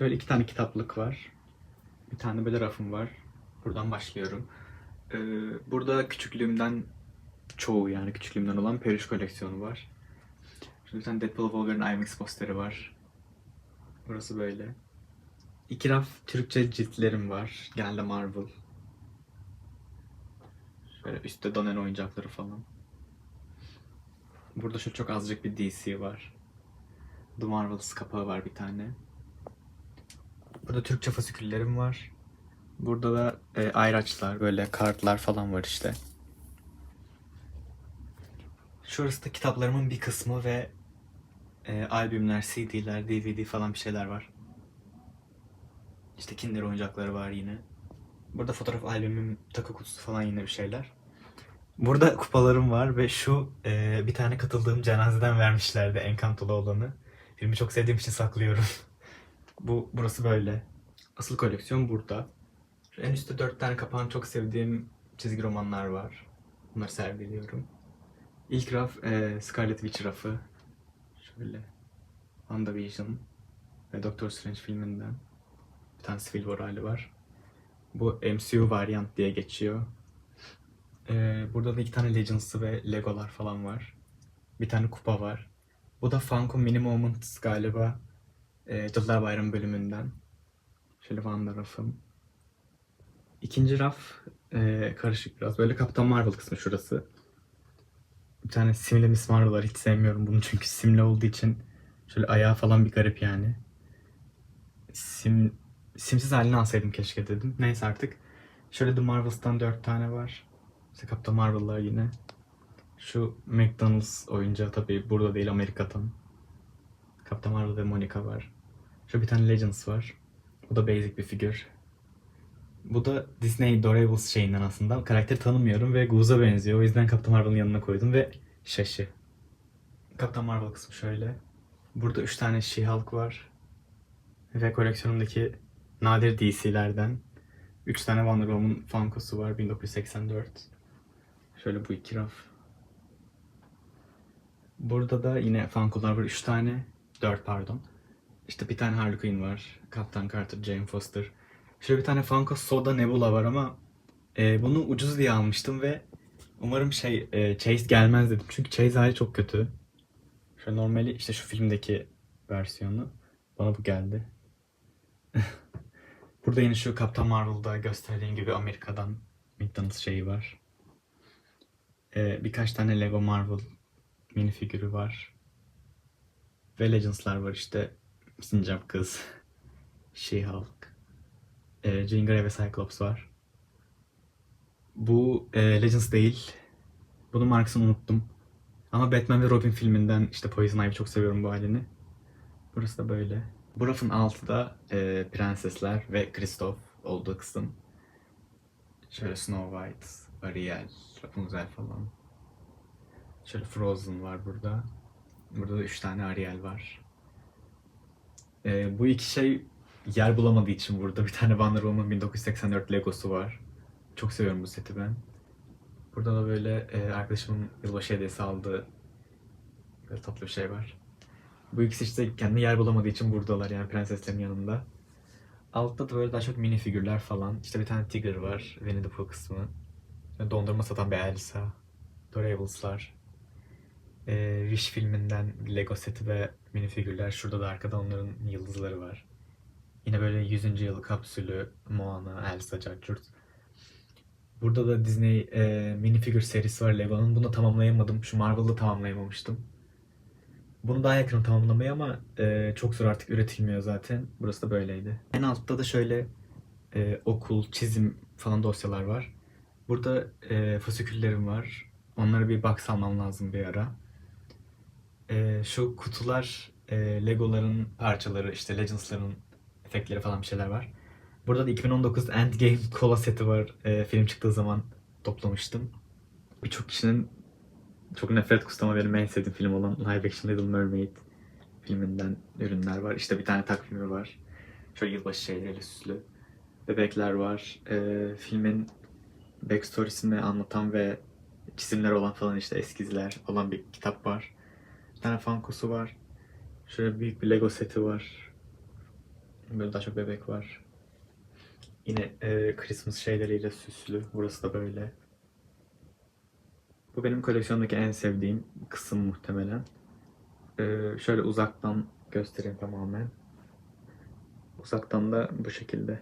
Şöyle iki tane kitaplık var. Bir tane böyle rafım var. Buradan başlıyorum. Ee, burada küçüklüğümden çoğu yani küçüklüğümden olan peluş koleksiyonu var. Şurada bir tane Deadpool Wolverine IMAX posteri var. Burası böyle. İki raf Türkçe ciltlerim var. Genelde Marvel. Şöyle üstte Donen oyuncakları falan. Burada şu çok azıcık bir DC var. The Marvels kapağı var bir tane. Burada Türkçe fasiküllerim var. Burada da e, ayraçlar, böyle kartlar falan var işte. Şurası da kitaplarımın bir kısmı ve e, albümler, CD'ler, DVD falan bir şeyler var. İşte Kinder oyuncakları var yine. Burada fotoğraf albümüm, takı kutusu falan yine bir şeyler. Burada kupalarım var ve şu e, bir tane katıldığım cenazeden vermişlerdi Encanto'lu olanı. Filmi çok sevdiğim için saklıyorum. Bu burası böyle. Asıl koleksiyon burada. Şu en üstte dört tane kapağın çok sevdiğim çizgi romanlar var. Bunları sergiliyorum. İlk raf e, Scarlet Witch rafı. Şöyle. WandaVision ve Doctor Strange filminden. Bir tane Civil War hali var. Bu MCU variant diye geçiyor. Ee, burada da iki tane Legends'ı ve Legolar falan var. Bir tane kupa var. Bu da Funko Mini Moments galiba. Ee, Cadılar Bayramı bölümünden. Şöyle Wanda rafım. İkinci raf ee, karışık biraz. Böyle Kaptan Marvel kısmı şurası. Bir tane simli Miss Marvel var. Hiç sevmiyorum bunu çünkü simli olduğu için şöyle ayağı falan bir garip yani. Sim, simsiz halini alsaydım keşke dedim. Neyse artık. Şöyle The Marvels'tan dört tane var. İşte Captain Marvel'lar yine. Şu McDonald's oyuncağı tabii burada değil Amerika'dan. Captain Marvel ve Monica var. Şu bir tane Legends var. Bu da basic bir figür. Bu da Disney Dorables şeyinden aslında. Karakteri tanımıyorum ve Goose'a benziyor. O yüzden Captain Marvel'ın yanına koydum ve şaşı. Captain Marvel kısmı şöyle. Burada 3 tane She-Hulk var. Ve koleksiyonumdaki nadir DC'lerden 3 tane Wonder Woman Funko'su var 1984. Şöyle bu iki raf. Burada da yine Funko'lar var 3 tane. 4 pardon. İşte bir tane Harley Quinn var. Captain Carter, Jane Foster. Şöyle bir tane Funko Soda Nebula var ama e, bunu ucuz diye almıştım ve umarım şey e, Chase gelmez dedim. Çünkü Chase hali çok kötü. Şöyle normali işte şu filmdeki versiyonu. Bana bu geldi. Burada yine şu Captain Marvel'da gösterdiğim gibi Amerika'dan McDonald's şeyi var. Ee, birkaç tane Lego Marvel mini figürü var. Ve Legends'lar var işte. Sincap Kız, She-Hulk, e, Jean Grey ve Cyclops var. Bu e, Legends değil. Bunun markasını unuttum. Ama Batman ve Robin filminden işte Poison Ivy çok seviyorum bu halini. Burası da böyle. Bu rafın altı da e, prensesler ve Kristoff olduğu kısım. Şöyle Snow White, Ariel, Rapunzel falan. Şöyle Frozen var burada. Burada da üç tane Ariel var. E, bu iki şey yer bulamadığı için burada bir tane Wonder Woman 1984 Legosu var. Çok seviyorum bu seti ben. Burada da böyle e, arkadaşımın yılbaşı hediyesi aldığı böyle tatlı bir şey var. Bu ikisi işte kendi yer bulamadığı için buradalar yani prenseslerin yanında. Altta da böyle daha çok mini figürler falan. İşte bir tane Tigger var, Winnie the Pooh kısmı. Dondurma satan bir Elsa. Dorables'lar. Ee, Wish filminden Lego seti ve mini figürler. Şurada da arkada onların yıldızları var. Yine böyle 100. yıl kapsülü, Moana, Elsa, Judgurt. Burada da Disney e, mini figür serisi var Lego'nun. Bunu tamamlayamadım. Şu Marvel'da tamamlayamamıştım. Bunu daha yakın tamamlamaya ama e, çok zor artık üretilmiyor zaten. Burası da böyleydi. En altta da şöyle e, okul, çizim falan dosyalar var. Burada e, fasiküllerim var. Onlara bir box almam lazım bir ara. E, şu kutular e, Legoların parçaları, işte Legends'ların efektleri falan bir şeyler var. Burada da 2019 Endgame kola seti var. E, film çıktığı zaman toplamıştım. Birçok kişinin çok nefret kustum ama benim en sevdiğim film olan Live Action Little Mermaid filminden ürünler var. İşte bir tane takvimi var. Şöyle yılbaşı şeyleriyle süslü. Bebekler var. Ee, filmin backstory'sini anlatan ve çizimler olan falan işte eskizler olan bir kitap var. Bir tane Funko'su var. Şöyle büyük bir Lego seti var. Böyle daha çok bebek var. Yine e, Christmas şeyleriyle süslü. Burası da böyle. Bu benim koleksiyondaki en sevdiğim kısım muhtemelen. E, şöyle uzaktan göstereyim tamamen. Uzaktan da bu şekilde.